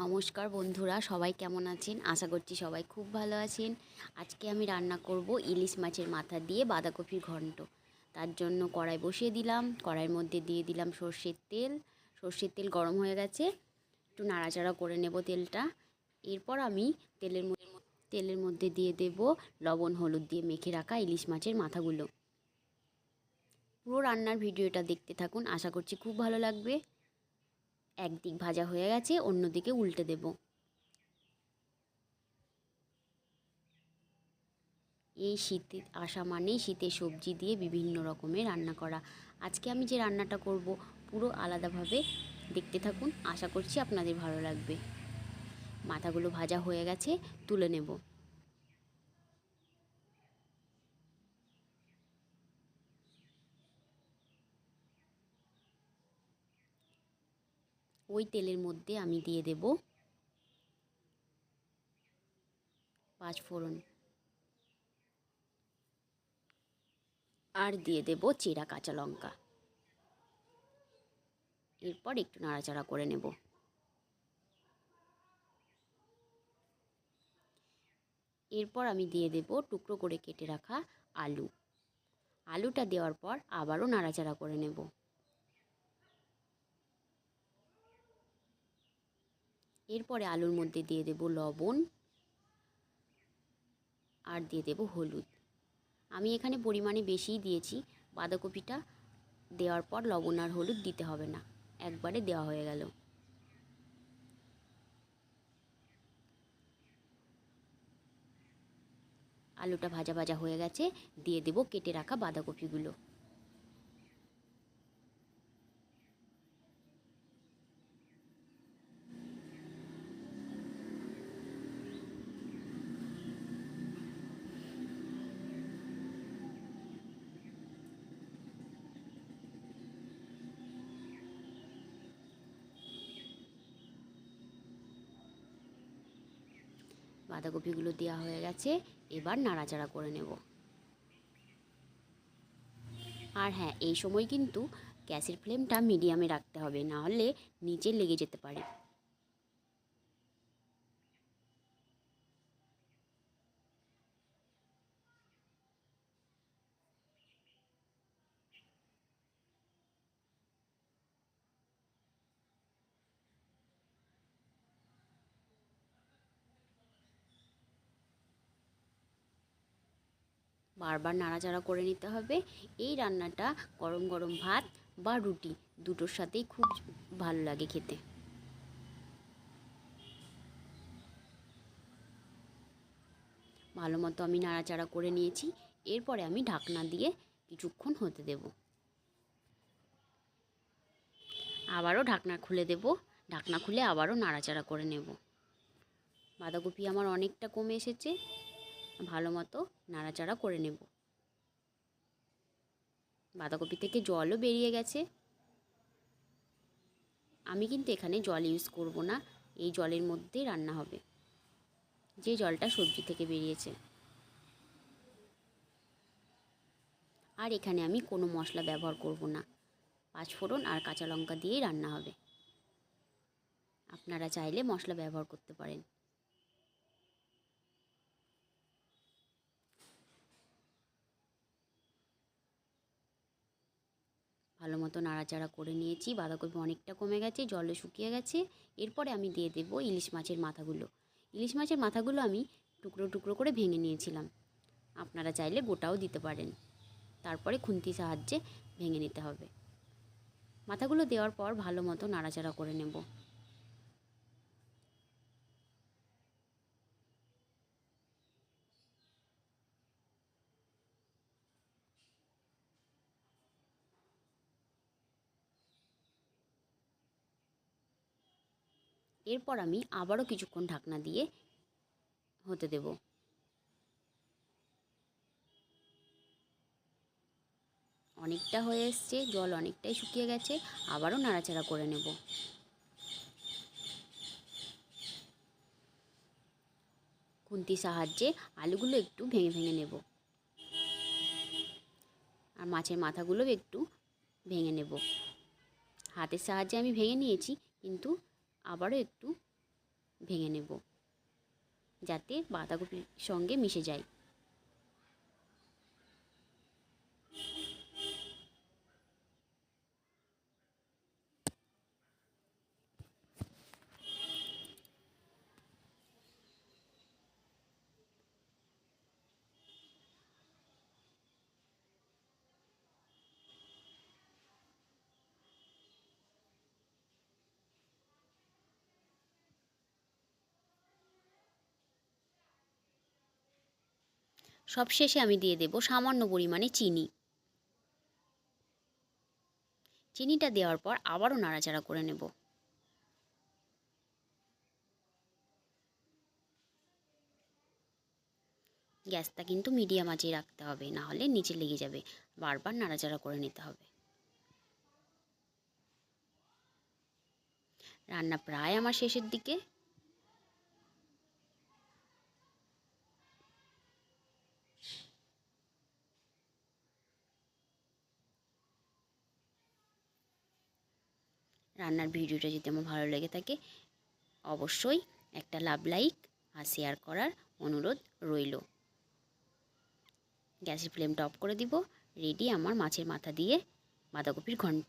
নমস্কার বন্ধুরা, সবাই কেমন আছেন? আশা করছি সবাই খুব ভালো আছেন। আজকে আমি রান্না করব ইলিশ মাছের মাথা দিয়ে বাঁধাকপির ঘন্ট। তার জন্য কড়াই বসিয়ে দিলাম, কড়াইয়ের মধ্যে দিয়ে দিলাম সর্ষের তেল। সর্ষের তেল গরম হয়ে গেছে, একটু নাড়াচাড়া করে নেব তেলটা। এরপর আমি তেলের মধ্যে তেলের মধ্যে দিয়ে দেব লবণ, হলুদ দিয়ে মেখে রাখা ইলিশ মাছের মাথাগুলো। পুরো রান্নার ভিডিওটা দেখতে থাকুন, আশা করছি খুব ভালো লাগবে। একদিক ভাজা হয়ে গেছে, অন্যদিকে উল্টে দেব। এই শীতে আসা মানেই শীতের সবজি দিয়ে বিভিন্ন রকমের রান্না করা। আজকে আমি যে রান্নাটা করব, পুরো আলাদাভাবে দেখতে থাকুন। আশা করছি আপনাদের ভালো লাগবে। মাথাগুলো ভাজা হয়ে গেছে, তুলে নেব। ওই তেলের মধ্যে আমি দিয়ে দেব পাঁচ ফোড়ন। আর দিয়ে দেব চেরা কাঁচা লঙ্কা। এরপর একটু নাড়াচাড়া করে নেব। এরপর আমি দিয়ে দেব টুকরো করে কেটে রাখা আলু। আলুটা দেওয়ার পর আবারও নাড়াচাড়া করে নেব। এরপরে আলুর মধ্যে দিয়ে দেব লবণ আর দিয়ে দেব হলুদ। আমি এখানে পরিমাণে বেশিই দিয়েছি। বাঁধাকপিটা দেওয়ার পর লবণ আর হলুদ দিতে হবে না। একবারে দেওয়া হয়ে গেল। আলুটা ভাজা ভাজা হয়ে গেছে। দিয়ে দেব কেটে রাখা বাঁধাকপিগুলো। বাঁধাকপিগুলো দেওয়া হয়ে গেছে, এবার নাড়াচাড়া করে নেব। আর হ্যাঁ এই সময় কিন্তু গ্যাসের ফ্লেমটা মিডিয়ামে রাখতে হবে না হলে নিচে লেগে যেতে পারে। বারবার নাড়াচাড়া করে নিতে হবে। এই রান্নাটা গরম গরম ভাত বা রুটি দুটোর সাথেই খুব ভালো লাগে খেতে। ভালো মতো আমি নাড়াচাড়া করে নিয়েছি। এরপরে আমি ঢাকনা দিয়ে কিছুক্ষণ হতে দেব। আবারও ঢাকনা খুলে দেব। ঢাকনা খুলে আবারও নাড়াচাড়া করে নেব। বাঁধাকপি আমার অনেকটা কমে এসেছে। ভালো মতো নাড়াচাড়া করে নেব। বাঁধাকপি থেকে জলও বেরিয়ে গেছে। আমি কিন্তু এখানে জল ইউজ করব না, এই জলের মধ্যেই রান্না হবে। যে জলটা সবজি থেকে বেরিয়েছে। আর এখানে আমি কোনো মশলা ব্যবহার করব না। পাঁচফোড়ন আর কাঁচা লঙ্কা দিয়েই রান্না হবে। আপনারা চাইলে মশলা ব্যবহার করতে পারেন। ভালো মতো নাড়াচাড়া করে নিয়েছি। বাঁধাকপি অনেকটা কমে গেছে জলে শুকিয়ে গেছে। এরপরে আমি দিয়ে দেবো ইলিশ মাছের মাথাগুলো। ইলিশ মাছের মাথাগুলো আমি টুকরো টুকরো করে ভেঙে নিয়েছিলাম। আপনারা চাইলে গোটাও দিতে পারেন। তারপরে খুন্তি সাহায্যে ভেঙে নিতে হবে। মাথাগুলো দেওয়ার পর ভালো মতো নাড়াচাড়া করে নেব। এরপর আমি আবারও কিছুক্ষণ ঢাকনা দিয়ে হতে দেব। অনেকটা হয়ে এসছে, জল অনেকটাই শুকিয়ে গেছে, আবারও নাড়াচাড়া করে নেব। খুন্তির সাহায্যে আলুগুলো একটু ভেঙে ভেঙে নেব। আর মাছের মাথাগুলো একটু ভেঙে নেব। হাতের সাহায্যে আমি ভেঙে নিয়েছি, কিন্তু আবারও একটু ভেঙে নেব যাতে বাঁধাকপির সঙ্গে মিশে যায়। সবশেষে আমি দিয়ে দেব সামান্য পরিমাণে চিনি। চিনিটা দেওয়ার পর আবারও নাড়াচাড়া করে নেব। গ্যাসটা কিন্তু মিডিয়াম আঁচে রাখতে হবে, না হলে নিচে লেগে যাবে। বারবার নাড়াচাড়া করে নিতে হবে। রান্না প্রায় আমার শেষের দিকে। রান্নার ভিডিওটা যদি আমার ভালো লেগে থাকে, অবশ্যই একটা লাভ লাইক আর শেয়ার করার অনুরোধ রইল। গ্যাসের ফ্লেমটা অফ করে দিব রেডি আমার মাছের মাথা দিয়ে বাঁধাকপির ঘন্ট।